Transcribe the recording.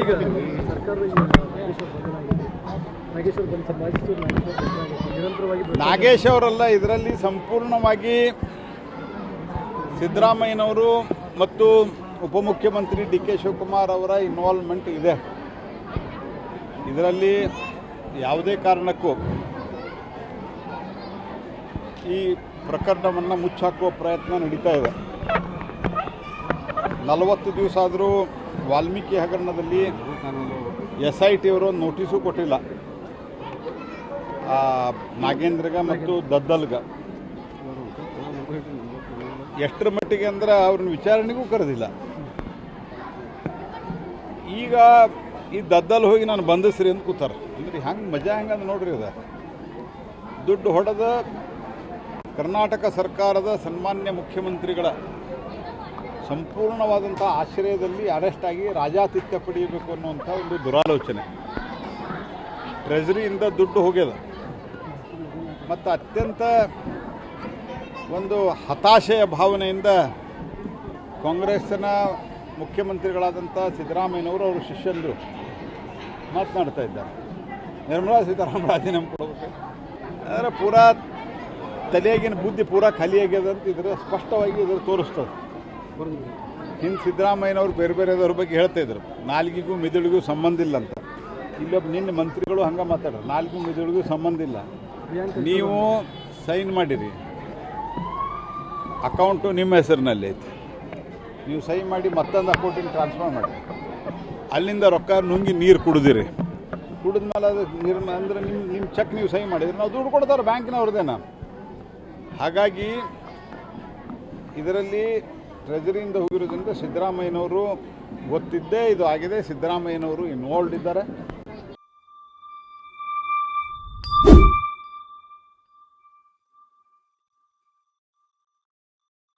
ಈಗ ನಾಗೇಶ್ ಅವರಲ್ಲ ಇದರಲ್ಲಿ ಸಂಪೂರ್ಣವಾಗಿ ಸಿದ್ದರಾಮಯ್ಯನವರು ಮತ್ತು ಉಪಮುಖ್ಯಮಂತ್ರಿ ಡಿ ಕೆ ಶಿವಕುಮಾರ್ ಅವರ ಇನ್ವಾಲ್ವ್ಮೆಂಟ್ ಇದೆ. ಇದರಲ್ಲಿ ಯಾವುದೇ ಕಾರಣಕ್ಕೂ ಈ ಪ್ರಕರಣವನ್ನು ಮುಚ್ಚಾಕುವ ಪ್ರಯತ್ನ ನಡೀತಾ ಇದೆ. ನಲವತ್ತು ದಿವಸ ಆದರೂ ವಾಲ್ಮೀಕಿ ಹಗರಣದಲ್ಲಿ ಎಸ್ ಐ ಟಿ ಅವರು ನೋಟಿಸು ಕೊಟ್ಟಿಲ್ಲ. ನಾಗೇಂದ್ರಗ ಮತ್ತು ದದ್ದಲ್ಗ. ಎಷ್ಟರ ಮಟ್ಟಿಗೆ ಅಂದ್ರೆ ಅವ್ರನ್ನ ವಿಚಾರಣೆಗೂ ಕರೆದಿಲ್ಲ. ಈಗ ಈ ದದ್ದಲ್ ಹೋಗಿ ನಾನು ಬಂಧಿಸ್ರಿ ಅಂತ ಕೂತಾರ. ಅಂದ್ರೆ ಹೆಂಗೆ ಮಜಾ ಹೆಂಗಂದು ನೋಡ್ರಿ ಅದ? ದುಡ್ಡು ಹೊಡೆದ ಕರ್ನಾಟಕ ಸರ್ಕಾರದ ಸನ್ಮಾನ್ಯ ಮುಖ್ಯಮಂತ್ರಿಗಳ ಸಂಪೂರ್ಣವಾದಂಥ ಆಶ್ರಯದಲ್ಲಿ ಅರೆಸ್ಟ್ ಆಗಿ ರಾಜಾತಿಥ್ಯ ಪಡೆಯಬೇಕು ಅನ್ನುವಂಥ ಒಂದು ದುರಾಲೋಚನೆ. ಟ್ರೆಜರಿಯಿಂದ ದುಡ್ಡು ಹೋಗ್ಯದ. ಮತ್ತು ಅತ್ಯಂತ ಒಂದು ಹತಾಶೆಯ ಭಾವನೆಯಿಂದ ಕಾಂಗ್ರೆಸ್ಸಿನ ಮುಖ್ಯಮಂತ್ರಿಗಳಾದಂಥ ಸಿದ್ದರಾಮಯ್ಯನವರು ಅವರು ಶಿಷ್ಯಂದರು ಮಾತನಾಡ್ತಾ ಇದ್ದಾರೆ. ನಿರ್ಮಲಾ ಸೀತಾರಾಮ್ ರಾಜೀನಾಮೆ ಕೊಡಬೇಕು. ಅಂದರೆ ಪೂರಾ ತಲೆಯಾಗಿನ ಬುದ್ಧಿ ಪೂರಾ ಖಾಲಿಯಾಗ್ಯದ ಅಂತ ಇದ್ರೆ ಸ್ಪಷ್ಟವಾಗಿ ಇದ್ರ ತೋರಿಸ್ತದೆ. ಹಿಂದೆ ಸಿದ್ದರಾಮಯ್ಯನವರು ಬೇರೆ ಬೇರೆದವ್ರ ಬಗ್ಗೆ ಹೇಳ್ತಾ ಇದ್ರು. ನಾಲ್ಗಿಗೂ ಮಿದುಳಿಗೂ ಸಂಬಂಧ ಇಲ್ಲ ಅಂತ. ಇಲ್ಲೊಬ್ಬ ನಿನ್ನ ಮಂತ್ರಿಗಳು ಹಂಗೆ ಮಾತಾಡ್ರು. ನಾಲ್ಕು ಮಿದುಳಿಗೂ ಸಂಬಂಧ ಇಲ್ಲ. ನೀವು ಸೈನ್ ಮಾಡಿರಿ. ಅಕೌಂಟು ನಿಮ್ಮ ಹೆಸರಿನಲ್ಲಿ ಐತಿ. ನೀವು ಸೈನ್ ಮಾಡಿ ಮತ್ತೊಂದು ಅಕೌಂಟಿಗೆ ಟ್ರಾನ್ಸ್ಫರ್ ಮಾಡಿ. ಅಲ್ಲಿಂದ ರೊಕ್ಕ ನುಂಗಿ ನೀರು ಕುಡಿದಿರಿ. ಕುಡಿದ್ಮೇಲೆ ಅದು ನೀರು ಅಂದ್ರೆ ನಿಮ್ಮ ನಿಮ್ಮ ಚೆಕ್ ನೀವು ಸೈನ್ ಮಾಡಿದ್ರೆ ನಾವು ದುಡ್ಡು ಕೊಡ್ತಾರೆ ಬ್ಯಾಂಕಿನವ್ರದ್ದೇನ ಹಾಗಾಗಿ ಇದರಲ್ಲಿ ಟ್ರೆಜರಿಯಿಂದ ಹೋಗಿರೋದ್ರಿಂದ ಸಿದ್ದರಾಮಯ್ಯನವರು ಗೊತ್ತಿದ್ದೇ ಇದು ಆಗಿದೆ. ಸಿದ್ದರಾಮಯ್ಯನವರು ಇನ್ವಾಲ್ವ್ ಇದ್ದಾರೆ.